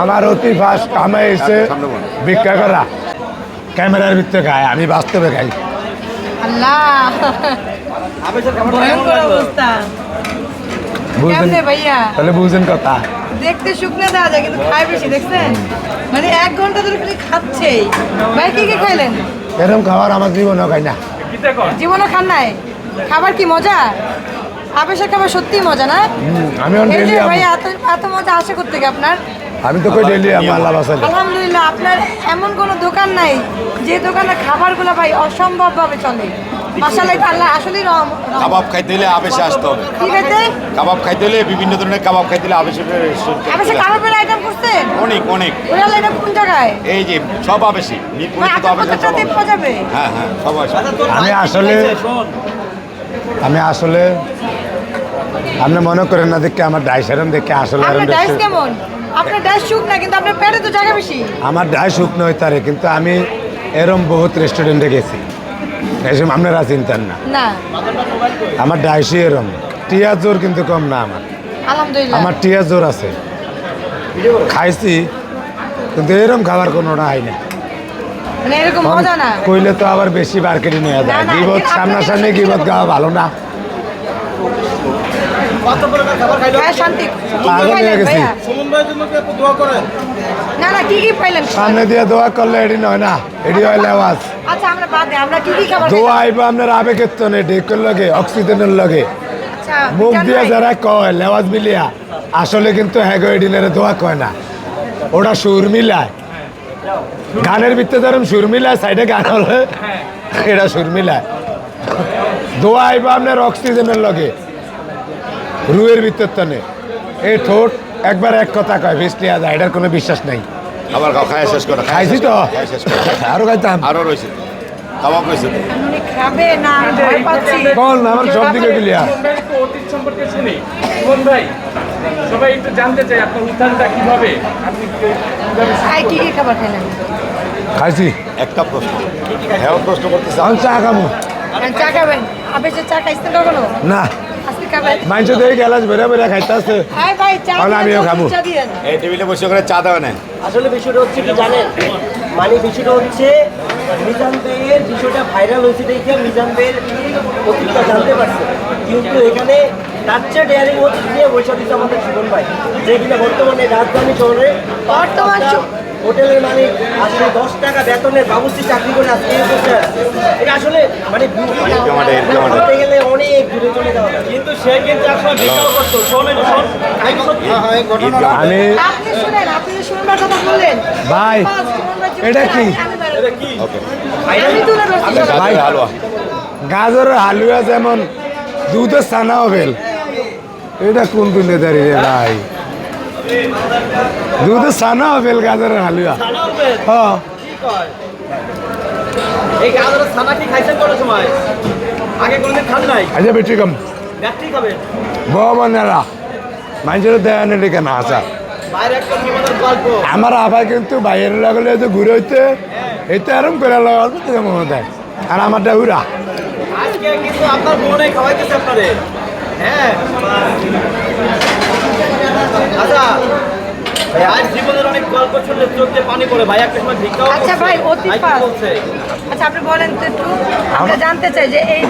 আমার অতি ফার্স্ট কামে এসে ভিক্ষা করা। ক্যামেরার ভিতরে খায় আমি বাস্তবে খাই তাহলে বুঝলেন কথা। দেখতে শুকনো দেওয়া যায় কিন্তু খায় বেশি দেখছেন? মানে এক ঘণ্টা ধরে খালি খাচ্ছেই। ভাই কি কি খাইলেন? এরকম খাবার আমার জীবনেও খাই না। জীবনে খান নাই? খাবার কি মজা? আবেশের খাবার সত্যি মজা না? আমি ভাই এত এত মজা করতে আপনার? আমি তো কই ডেলি আমার আল্লাহ বাসালে আলহামদুলিল্লাহ আপনার এমন কোনো দোকান নাই যে দোকানে খাবারগুলো ভাই অসম্ভব ভাবে চলে মাসাল্লাহ আল্লাহ আসলেই রহম। কাবাব খাইতে হলে আবেশে আসতে হবে। ঠিক আছে কাবাব খাইতে হলে বিভিন্ন ধরনের কাবাব খাইতে হলে আবেশে আবেশে কাবাবের আইটেম করছেন অনেক অনেক। ওরা এটা কোন জায়গায়? এই যে সব আবেশি। মিরপুরে মানে তো আবেশে। পাওয়া যাবে? হ্যাঁ হ্যাঁ সব আছে আমি আসলে আমি আসলে আপনি মনে করেন না দেখে আমার ডাই সেরম দেখে আসলে আপনার এরম ডাইস কেমন? আপনার ডাইস শুক না কিন্তু আপনার পেটে তো জায়গা বেশি। আমার ডাই শুকনো হইতে পারে কিন্তু আমি এরম বহুত রেস্টুরেন্টে গেছি। এসব আপনারা চিন্তান না। না। আমার ডাইসি এরম। টিয়া জোর কিন্তু কম না আমার। আলহামদুলিল্লাহ। আমার টিয়া জোর আছে। খাইছি কিন্তু এরম খাবার হয় না। মানে এরকম মজা না। কইলে তো আবার বেশি মার্কেটে নিয়ে যায়। গিবত সামনাসামনি গিবত গাওয়া ভালো না। হ্যাঁ শান্তি। কি কি পাগল হয়ে গেছি। না না কি কি পাইলেন? সামনে দিয়ে দোয়া করলে এটি নয় না এটি হয় লেওয়াজ। আচ্ছা আমরা বাদে আমরা কি কি খাবার দোয়া আইবা আপনার আবেগের তো নেই ঢেকের লগে অক্সিজেনের লগে। আচ্ছা মুখ দিয়ে যারা কয় লেওয়াজ মিলিয়া আসলে কিন্তু হ্যাগোয়েডিনের দোয়া কয় না। ওটা সুর মিলায়। গানের ভিতরে ধরুন সুর মিলায় সাইডে গান হলে এটা সুর মিলায়। দোয়া আইবা আপনার অক্সিজেনের লগে। রুয়ের ভিতর তনে এই ঠোঁট একবার এক কথা কয় ভিসলিয়া যায় এটার কোনো বিশ্বাস নাই। খাবার খাও খাই শেষ করো খাইছি তো? আরও খাইতাম। আরও রয়েছে তো। কাবাব রয়েছে তো। উনি খাবে না আমি ভয় পাচ্ছি। কোন আমার সব দিকে ক্লিয়ার সুমন ভাই একটু অতীত সম্পর্কে শুনি। সুমন ভাই সবাই একটু জানতে চাই আপনার উত্থানটা কীভাবে? আপনি কি কি খাবার খাইলেন? খাইছি। একটা প্রশ্ন। হ্যাঁ প্রশ্ন করতেছে। আমি চা খাব। চা খাবেন? আবেশে চা খাইছেন কখনো? না। মানুষ দেখে গেলাস বেড়ে বেড়ে খাইতেছে। তাহলে আমিও খাব। এই টেবিলে বসে করে চা দেওয়া নেয় আসলে বিষয়টা হচ্ছে কি জানেন? মানে বিষয়টা হচ্ছে মিজান বেয়ের বিষয়টা ভাইরাল হয়েছে দেখে মিজান বেয়ের অতীতটা জানতে পারছে। কিন্তু এখানে তার চেয়ে ডেয়ারিং হচ্ছে নিয়ে বৈশা দিচ্ছে আমাদের জীবন ভাই। যে কিনা বর্তমানে রাজধানী শহরে বর্তমান হোটেলের মালিক আসলে দশ টাকা বেতনের বাবুসি চাকরি করে আজকে বসে আছে। এটা আসলে মানে জমাটে। বলতে গেলে অনেক দূরে চলে যাওয়া কিন্তু সে কিন্তু আসলে ভিক্ষাও করতো। শোনেন শোন। আমি সত্যি আমি আপনি শুনেন আপনি যে শুনবার কথা বললেন ভাই, এটা কি? গাজরের হালুয়া। গাজরের হালুয়া যেমন দুধের সানা হবেল এটা কোন তুলে দাঁড়িয়ে রে ভাই? দুধের সানা হবেল গাজরের হালুয়া। হ্যাঁ এই গাজরের ছানা কি খাইছেন কোনো সময়? আগে কোনোদিন খান নাই? আচ্ছা বেটি কম খাবেন? মানুষের না আসা বাইরে আমার আবার কিন্তু বাইরের লাগলে যে ঘুরে হইতে এইতে আরাম করে মনে দেয়। আর উড়া আজকে কিন্তু আপনার বোনে খাওয়াইতেছে আপনারে। হ্যাঁ। আচ্ছা। ভাই, আজ জীবনের অনেক গল্প শুনলে চোখ পানি পড়ে। ভাই একটা সময় ভিক্ষাও আচ্ছা ভাই অতি আচ্ছা আপনি বলেন তো একটু। আমরা জানতে চাই যে এই